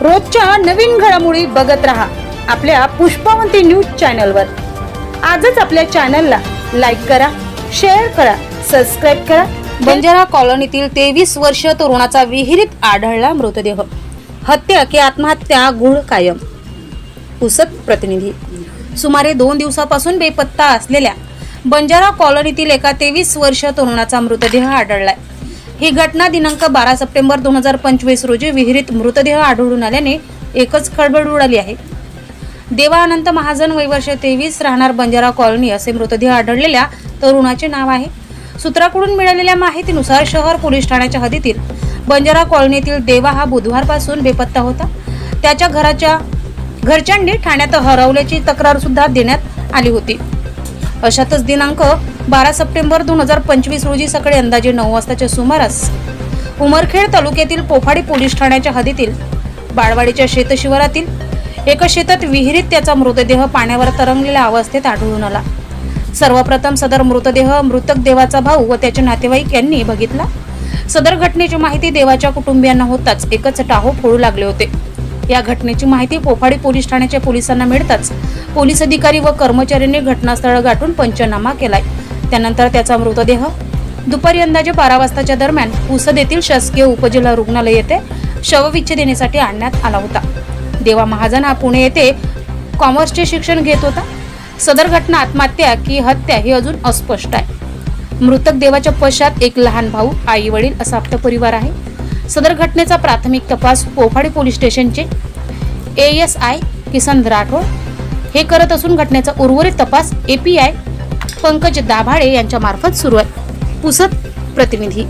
रोजच्या नवीन घडामोडी बघत रहा आपल्या पुष्पावंती न्यूज चॅनलवर. आजच आपल्या चॅनलला लाईक करा शेअर करा सबस्क्राईब करा. बंजारा कॉलनीतील तेवीस वर्ष तरुणाचा विहिरीत आढळला मृतदेह. हत्या की आत्महत्या गुढ कायम. पुसत प्रतिनिधी. सुमारे दोन दिवसापासून बेपत्ता असलेल्या बंजारा कॉलनीतील एका तेवीस वर्ष तरुणाचा मृतदेह आढळलाय. ही घटना दिनांक बारा सप्टेंबर दोन हजार पंचवीस रोजी विहिरीत मृतदेह आढळून आल्याने एकच खळबळ उडाली आहे. देवा अनंत महाजन वैवर्ष तेवीस राहणार बंजारा कॉलनी असे मृतदेह आढळलेल्या तरुणाचे नाव आहे. सूत्राकडून मिळालेल्या माहितीनुसार शहर पोलीस ठाण्याच्या हद्दीतील बंजारा कॉलनीतील देवा हा बुधवारपासून बेपत्ता होता. त्याच्या घराच्या घरच्यांनी ठाण्यात हरवल्याची तक्रार सुद्धा देण्यात आली होती. अशातच दिनांक बारा सप्टेंबर दोन हजार पंचवीस रोजी सकाळी अंदाजे नऊ वाजताच्या सुमारास उमरखेड तालुक्यातील पोफाडी पोलीस ठाण्याच्या हद्दीतील बाळवाडीच्या शेतशिवारातील एका शेतात विहिरीत त्याचा मृतदेह पाण्यावर तरंगलेल्या अवस्थेत आढळून आला. सर्वप्रथम सदर मृतदेह मृतक देवाचा भाऊ व त्याचे नातेवाईक यांनी बघितला. सदर घटनेची माहिती देवाच्या कुटुंबियांना होताच एकच टाहो फोडू लागले होते. या घटनेची माहिती पोफाडी पोलीस ठाण्याच्या पोलिसांना मिळताच पोलीस अधिकारी व कर्मचाऱ्यांनी घटनास्थळ गाठून पंचनामा केलाय. त्यानंतर त्याचा मृतदेह दुपारी अंदाजे बारा वाजताच्या दरम्यान पुसद येथील शासकीय उपजिल्हा रुग्णालय येथे शवविच्छेदनेसाठी आणण्यात आला होता. देवा महाजन हा पुणे येथे कॉमर्सचे शिक्षण घेत होता. सदर घटना आत्महत्या की हत्या हे अजून अस्पष्ट आहे. मृतक देवाच्या पश्चात एक लहान भाऊ आई वडील असा आपला परिवार आहे. सदर घटनेचा प्राथमिक तपास पोफाडी पोलीस स्टेशनचे A S I Kisan Rathod हे करत असून घटनेचा उर्वरित तपास एपीआय पंकज दाभाडे यांच्या मार्फत सुरू आहे. पुसद प्रतिनिधी.